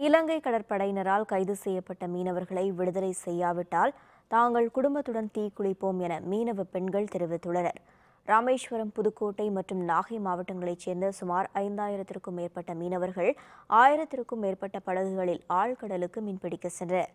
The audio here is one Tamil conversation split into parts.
இலங்கை கடற்படையினரால் கைது செய்யப்பட்ட மீனவர்களை விடுதலை செய்யாவிட்டால் தாங்கள் குடும்பத்துடன் தீக்குளிப்போம் என மீனவ பெண்கள் தெரிவித்துள்ளனர். ராமேஸ்வரம் புதுக்கோட்டை மற்றும் நாகை மாவட்டங்களைச் சேர்ந்த சுமார் ஐந்தாயிரத்திற்கும் மேற்பட்ட மீனவர்கள் ஆயிரத்திற்கும் மேற்பட்ட படகுகளில் ஆழ்கடலுக்கு மீன்பிடிக்க சென்றனர்.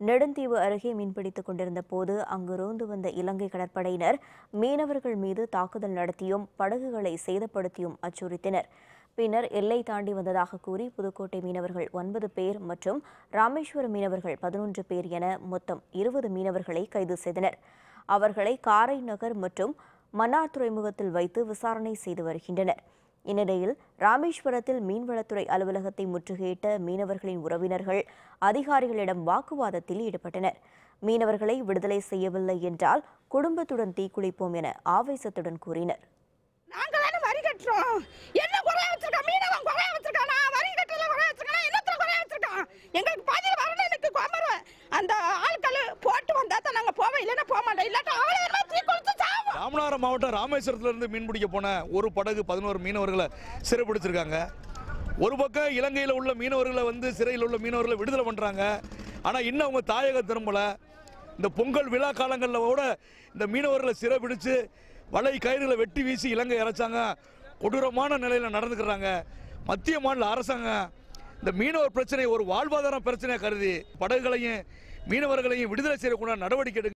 நெடுந்தீவு அருகே மீன்பிடித்துக் கொண்டிருந்த போது அங்கு ரோந்து வந்த இலங்கை கடற்படையினர் மீனவர்கள் மீது தாக்குதல் நடத்தியும் படகுகளை சேதப்படுத்தியும் அச்சுறுத்தினர். பின்னர் எல்லை தாண்டி வந்ததாக கூறி புதுக்கோட்டை மீனவர்கள் ஒன்பது பேர் மற்றும் ராமேஸ்வரம் மீனவர்கள் பதினொன்று பேர் என மொத்தம் இருபது மீனவர்களை கைது செய்தனர். அவர்களை காரை நகர் மற்றும் மன்னார் துறைமுகத்தில் வைத்து விசாரணை செய்து வருகின்றனர். இந்நிலையில் ராமேஸ்வரத்தில் மீன்வளத்துறை அலுவலகத்தை முற்றுகையிட்ட மீனவர்களின் உறவினர்கள் அதிகாரிகளிடம் வாக்குவாதத்தில் ஈடுபட்டனர். மீனவர்களை விடுதலை செய்யவில்லை என்றால் குடும்பத்துடன் தீக்குளிப்போம் என ஆவேசத்துடன் கூறினர். வரி கட்டுறோம். தான் போக மாட்டேன். இல்லாட்டா தீ குளிச்சு சாவோம் ராமநாதபுரம் மாவட்டம் ராமேஸ்வரத்துல இருந்து மீன் பிடிக்க போன ஒரு படகு பதினோரு மீனவர்களை சிறைப்பிடிச்சிருக்காங்க ஒரு பக்கம் இலங்கையில் உள்ள மீனவர்களை வந்து சிறையில் உள்ள மீனவர்களை விடுதலை பண்ணுறாங்க ஆனால் இன்னும் அவங்க தாயக திரும்பல. இந்த பொங்கல் விழா காலங்களில் கூட இந்த மீனவர்களை சிறை பிடிச்சு வலை கயிறுகளை வெட்டி வீசி இலங்கை இறைச்சாங்க. கொடூரமான நிலையில் நடந்துக்கிறாங்க. மத்திய மாநில அரசாங்கம் இந்த மீனவர் பிரச்சனை ஒரு வாழ்வாதார பிரச்சனையை கருதி படகுகளையும் மீனவர்களையும் விடுதலை செய்யக்கூடிய நடவடிக்கை எடுக்க